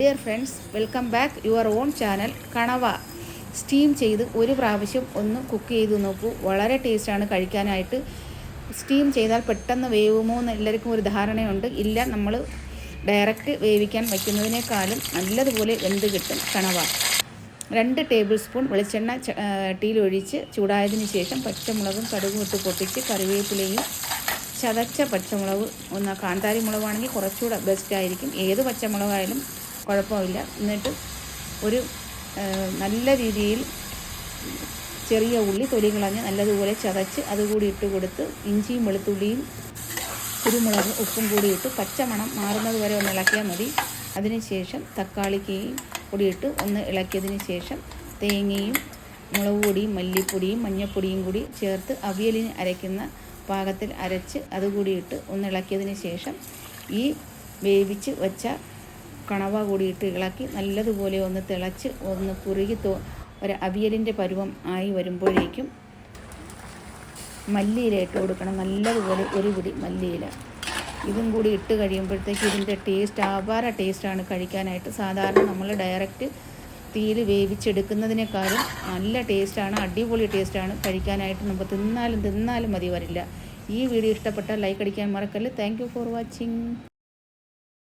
Dear friends welcome back your own channel കണവ steam ചെയ്ത് ഒരു പ്രാവശ്യം ഒന്ന് കുക്ക് ചെയ്ത് നോക്കൂ. വളരെ ടേസ്റ്റാണ് കഴിക്കാനായിട്ട്. സ്റ്റീം ചെയ്താൽ പെട്ടെന്ന് വേവുമോ എന്ന് എല്ലാവർക്കും ഒരു ധാരണയുണ്ട്. ഇല്ല നമ്മൾ ഡയറക്റ്റ് വേവിക്കാൻ വയ്ക്കുന്നതിനേക്കാളും നല്ലതുപോലെ വെന്ത് കിട്ടും കണവ രണ്ട് ടേബിൾ സ്പൂൺ വെളിച്ചെണ്ണ ടീലൊഴിച്ച് ചൂടായതിന് ശേഷം പച്ചമുളകും കടുകും ഇട്ട് പൊട്ടിച്ച് കറിവേപ്പിലയും ചതച്ച പച്ചമുളക് ഒന്ന് കാന്താരി മുളകാണെങ്കിൽ കുറച്ചുകൂടെ ബെസ്റ്റ് ആയിരിക്കും. ഏത് പച്ചമുളകായാലും കുഴപ്പമില്ല. എന്നിട്ട് ഒരു നല്ല രീതിയിൽ ചെറിയ ഉള്ളി തൊലി കളഞ്ഞ് നല്ലതുപോലെ ചതച്ച് അതുകൂടി ഇട്ട് കൊടുത്ത് ഇഞ്ചിയും വെളുത്തുള്ളിയും കുരുമുളക് ഉപ്പും കൂടി ഇട്ട് പച്ചമണം മാറുന്നത് വരെ ഒന്ന് ഇളക്കിയാൽ മതി. അതിനുശേഷം തക്കാളിക്കയും കൂടി ഇട്ട് ഒന്ന് ഇളക്കിയതിന് ശേഷം തേങ്ങയും മുളക് പൊടിയും മല്ലിപ്പൊടിയും മഞ്ഞൾപ്പൊടിയും കൂടി ചേർത്ത് അവിയലിന് അരയ്ക്കുന്ന പാകത്തിൽ അരച്ച് അതുകൂടി ഇട്ട് ഒന്ന് ഇളക്കിയതിന് ശേഷം ഈ വേവിച്ച് വെച്ച കണവ കൂടിയിട്ട് ഇളക്കി നല്ലതുപോലെ ഒന്ന് തിളച്ച് ഒന്ന് കുറുകി തോ ഒരു അവിയലിന്റെ പരുവം ആയി വരുമ്പോഴേക്കും മല്ലിയില ഇട്ട് കൊടുക്കണം. നല്ലതുപോലെ ഒരു പിടി മല്ലിയില. ഇതും കൂടി ഇട്ട് കഴിയുമ്പോഴത്തേക്ക് ഇതിന്റെ ടേസ്റ്റ് ആപാര ടേസ്റ്റാണ് കഴിക്കാനായിട്ട്. സാധാരണ നമ്മൾ ഡയറക്റ്റ് തീയിൽ വേവിച്ചെടുക്കുന്നതിനേക്കാളും നല്ല ടേസ്റ്റാണ് അടിപൊളി ടേസ്റ്റാണ് കഴിക്കാനായിട്ട്. നമുക്ക് തിന്നാലും തിന്നാലും മതി വരില്ല. ഈ വീഡിയോ ഇഷ്ടപ്പെട്ടാൽ ലൈക്ക് അടിക്കാൻ മറക്കല്ല്. Thank for watching